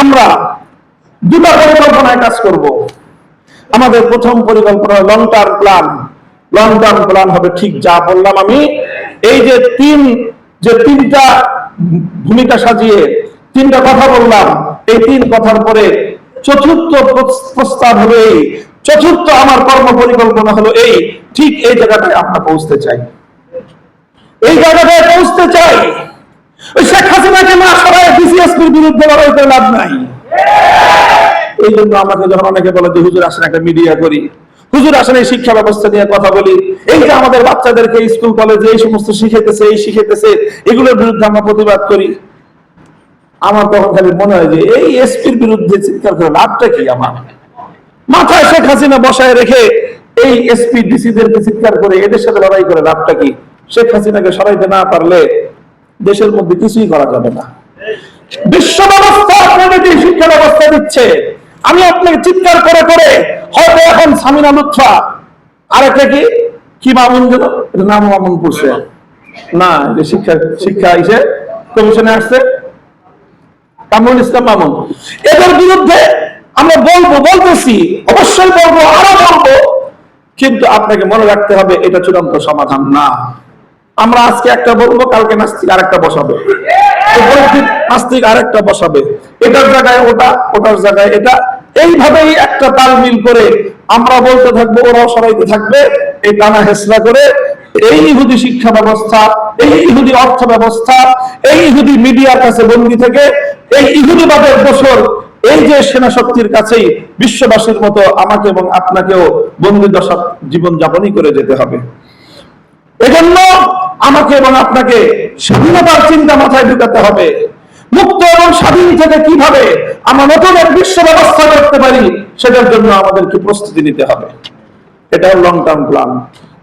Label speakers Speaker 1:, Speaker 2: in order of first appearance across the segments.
Speaker 1: আমরা দুটা পরিকল্পনায় কাজ করব। আমাদের প্রথম পরিকল্পনা long term plan long term plan হবে ঠিক যা বললাম আমি। এই যে তিন, যে তিনটা ভূমিকা সাজিয়ে তিনটা কথা বললাম। এই তিন কথার পরে চতুর্থ প্রস্তাব হবে এই। চতুর্থ আমার কর্ম পরিকল্পনা হলো এই। ঠিক এই জায়গাটায় আমরা পৌঁছতে চাই। এই জায়গাটায় পৌঁছতে চাই। শেখ হাসিনাকে না সরাই বিসিএসপির বিরুদ্ধে লড়াই করে লাভ নাই। এই জন্য আমাকে যখন অনেকে বলে যে, হুজুর আসেন একটা মিডিয়া করি। হুজুর আসেন এই শিক্ষা ব্যবস্থা নিয়ে কথা বলি। এই যে আমাদের বাচ্চাদেরকে স্কুল, কলেজে এই সমস্ত এই এগুলোর বিরুদ্ধে আমরা প্রতিবাদ করি। আমার তখন খালি মনে হয় যে, এই এসপির বিরুদ্ধে চিৎকার করে লাভটা কি আমার? মাথায় শেখ হাসিনা বসায় রেখে এই এসপি, ডিসিদেরকে চিৎকার করে এদের সাথে লড়াই করে লাভটা কি? শেখ হাসিনাকে সরাইতে না পারলে দেশের মধ্যে কিছুই করা যাবে না। বিশ্ব ব্যবস্থা আপনাদেরকে শিক্ষা ব্যবস্থা দিচ্ছে। আমি আপনাকে চিৎকার করে করে হয়তো এখন সামিনা লুৎফা আর একটা কি কি মামুন এটা নাম মামুন পড়ছে। না যে শিক্ষা শিক্ষা এসে কমিশনে আসছে। কামরুল ইসলাম মামুন এদের বিরুদ্ধে আমরা বলব, বলতেছি, অবশ্যই বলব, আরও বলব, কিন্তু আপনাকে মনে রাখতে হবে, এটা চূড়ান্ত সমাধান না। আমরা আজকে একটা বলব, কালকে নাস্তিক আরেকটা বসাবে। উপলব্ধি, নাস্তিক আরেকটা বসাবে। এটার জায়গায় ওটা, ওটার জায়গায় এটা। এইভাবেই একটা তাল মিল করে আমরা বলতে থাকব, ওরাও সরাইতে থাকবে, এই টানা হেসরা করে। এই ইহুদি শিক্ষা ব্যবস্থা, এই ইহুদি অর্থ ব্যবস্থা, এই ইহুদি মিডিয়ার কাছে বন্দী থেকে, এই ইহুদিবাদের বছর এই যে সেনা শক্তির কাছেই বিশ্ববাসীর মতো আমাকে এবং আপনাকেও বন্দী দশা জীবন যাপনই করে যেতে হবে। এজন্য আমাকে এবং আপনাকে স্বাধীনতার চিন্তা মাথায় ঢুকাতে হবে। মুক্ত এবং স্বাধীন থেকে কীভাবে আমরা নতুন এক বিশ্ব ব্যবস্থা করতে পারি, সেটার জন্য আমাদেরকে প্রস্তুতি নিতে হবে। এটা লং টার্ম প্ল্যান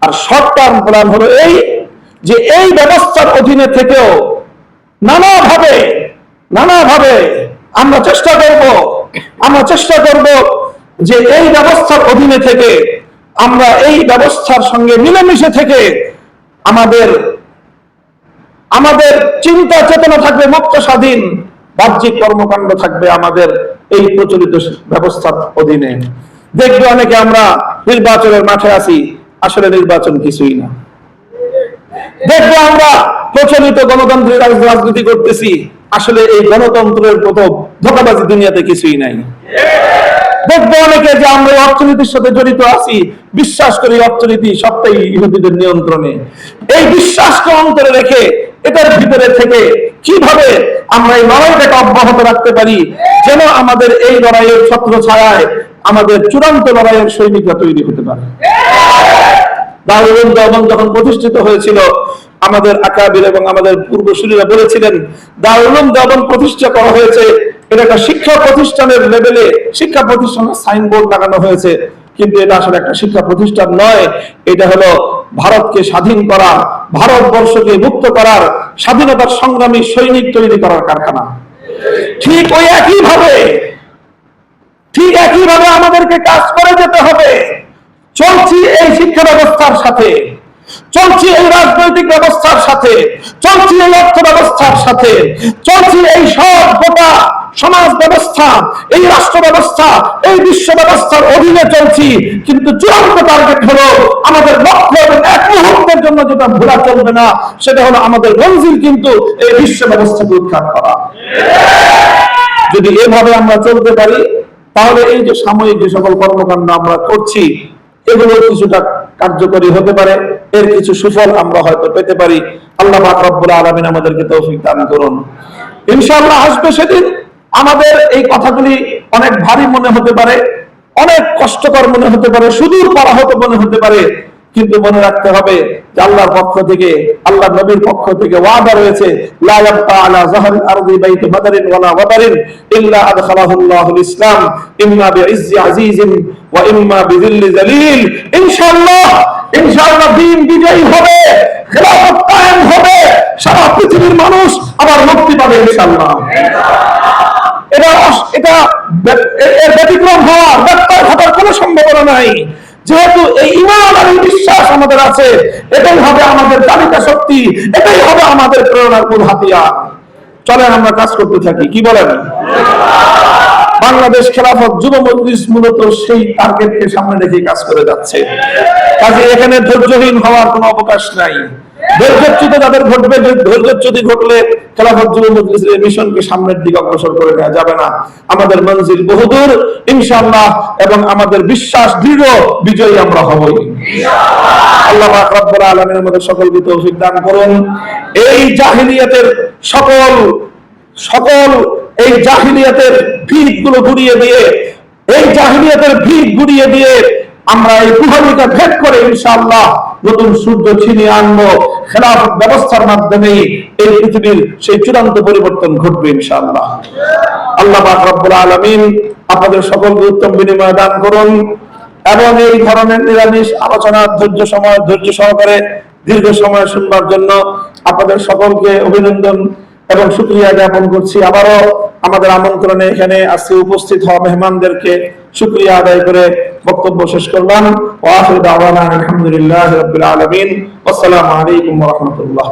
Speaker 1: আর শর্ট টার্ম প্ল্যান হলো এই যে এই ব্যবস্থার অধীনে থেকেও নানাভাবে নানাভাবে আমরা চেষ্টা করব, আমরা চেষ্টা করব যে এই ব্যবস্থার অধীনে থেকে আমরা এই ব্যবস্থার সঙ্গে মিলেমিশে থেকে আমাদের আমাদের চিন্তা চেতনা থাকবে, মুক্ত স্বাধীন বাহ্যিক কর্মকাণ্ড থাকবে আমাদের এই প্রচলিত ব্যবস্থার অধীনে। দেখবে অনেকে আমরা নির্বাচনের মাঠে আছি, আসলে নির্বাচন কিছুই না। দেখবে আমরা প্রচলিত গণতান্ত্রিক রাজ- রাজনীতি করতেছি, আসলে এই গণতন্ত্রের প্রথম ধোকাবাজি দুনিয়াতে কিছুই নাই। দেখব অনেকে যে আমরা অর্থনীতির সাথে জড়িত আছি। বিশ্বাস করি, অর্থনীতি সবটাই ইহুদিদের নিয়ন্ত্রণে। এই বিশ্বাসকে অন্তরে রেখে এটার ভিতরে থেকে কীভাবে আমরা এই লড়াইটাকে অব্যাহত রাখতে পারি, যেন আমাদের এই লড়াইয়ের ছত্র ছায়ায় আমাদের চূড়ান্ত লড়াইয়ের সৈনিকরা তৈরি হতে পারে। দারুল যখন প্রতিষ্ঠিত হয়েছিল আমাদের আকাবির এবং আমাদের পূর্বসূরীরা বলেছিলেন দারুল উলুম প্রতিষ্ঠা করা হয়েছে। এটা একটা শিক্ষা প্রতিষ্ঠানের লেভেলে শিক্ষা প্রতিষ্ঠানের সাইনবোর্ড লাগানো হয়েছে। কিন্তু এটা আসলে একটা শিক্ষা প্রতিষ্ঠান নয়। এটা হলো ভারতকে স্বাধীন করা, ভারতবর্ষকে মুক্ত করার, স্বাধীনতার সংগ্রামী সৈনিক তৈরি করার কারখানা। ঠিক ওই একই ভাবে ঠিক একইভাবে আমাদেরকে কাজ করে যেতে হবে। চলছি এই শিক্ষা ব্যবস্থার সাথে। চলছি এই রাজনৈতিক ব্যবস্থার সাথে, চলছি এই অর্থ ব্যবস্থার সাথে, চলছি এই সব গোটা সমাজ ব্যবস্থা, এই রাষ্ট্র ব্যবস্থা, এই বিশ্ব ব্যবস্থার অধীনে চলছি। কিন্তু চূড়ান্ত টার্গেট হলো আমাদের লক্ষ্য এবং এক মুহূর্তের জন্য যেটা ভোলা চলবে না, সেটা হলো আমাদের মঞ্জিল কিন্তু এই বিশ্ব ব্যবস্থাকে উৎখাত করা। যদি এভাবে আমরা চলতে পারি, তাহলে এই যে সাময়িক যে সকল কর্মকাণ্ড আমরা করছি এগুলো কিছুটা কার্যকরী হতে পারে। এর কিছু সুফল আমরা হয়তো পেতে পারি। আল্লাহ রব্বুল আলামিন আমাদেরকে তৌফিক দান করুন। ইনশাআল্লাহ আসবে সেদিন। আমাদের এই কথাগুলি অনেক ভারী মনে হতে পারে, অনেক কষ্টকর মনে হতে পারে, সুদূর করা হতে মনে হতে পারে। কিন্তু মনে রাখতে হবে যে আল্লাহর পক্ষ থেকে আল্লাহ নবীর পক্ষ থেকে ওয়াদা রয়েছে, লা ইয়াবকা আলা যাহরিল আরদি বাইতু বাদারিন ওয়ালা ওয়াবারিন ইল্লা আদখালাহুল্লাহুল ইসলাম ইম্মা বিইজ্জি আজিজিন ওয়া ইম্মা বিযিল্লি জালিল ইনশাআল্লাহ ইনশাআল্লাহ দিন বিজয়ী হবে, খেলাফত কায়েম হবে, সারা পৃথিবীর মানুষ আবার মুক্তি পাবে ইনশাআল্লাহ। এটা এটা এর ব্যতিক্রম হওয়ার ব্যত্যয় ঘটার কোনো সম্ভাবনা নাই। যেহেতু এই ইমান এই বিশ্বাস আমাদের আছে, এটাই হবে আমাদের তালিকা শক্তি, এটাই হবে আমাদের প্রেরণার মূল হাতিয়ার। চলেন আমরা কাজ করতে থাকি, কি বলেন? বাংলাদেশ খেলাফত যুব মজলিস মূলত সেই টার্গেটকে সামনে রেখে কাজ করে যাচ্ছে। কাজে এখানে ধৈর্যহীন হওয়ার কোনো অবকাশ নাই। ধৈর্যচ্যুত যাদের ঘটবে ধৈর্যচ্যুতি ঘটলে খেলাফত যুব মজলিসের মিশনকে সামনের দিকে অগ্রসর করে নেওয়া যাবে না। আমাদের মঞ্জিল বহুদূর, ইনশাআল্লাহ, এবং আমাদের বিশ্বাস দৃঢ়, বিজয়ী আমরা হবই। আল্লাহ রব্বুল আলামিনের মধ্যে সকলকে তৌফিক দান করুন। এই জাহিলিয়াতের সকল সকল এই জাহিলিয়াতের ভিতগুলো গুড়িয়ে দিয়ে এই জাহিলিয়াতের ভিত গুড়িয়ে দিয়ে আমরা এই গুহালিকা ভেদ করে ইনশাআল্লাহ নতুন সূর্য ছিনিয়ে আনব। খেলাফ ব্যবস্থার মাধ্যমে এই পৃথিবীর সেই চূড়ান্ত পরিবর্তন ঘটবে ইনশাআল্লাহ। আল্লাহ রব্বুল আলামিন আপনাদের সকলকে উত্তম বিনিময় দান করুন এবং এই ধরনের নিরামিষ আলোচনা ধৈর্য সময়, ধৈর্য সহকারে দীর্ঘ সময় শুনবার জন্য আপনাদের সকলকে অভিনন্দন এবং শুক্রিয়া জ্ঞাপন করছি। আবারও আমাদের আমন্ত্রণে এখানে আজকে উপস্থিত হওয়া মেহমানদেরকে শুক্রিয়া আদায় করে বক্তব্য শেষ করলাম ওয়া আখিরু দাওয়ানা আলহামদুলিল্লাহি রাব্বিল আলামিন আসসালামু আলাইকুম ওয়া রাহমাতুল্লাহ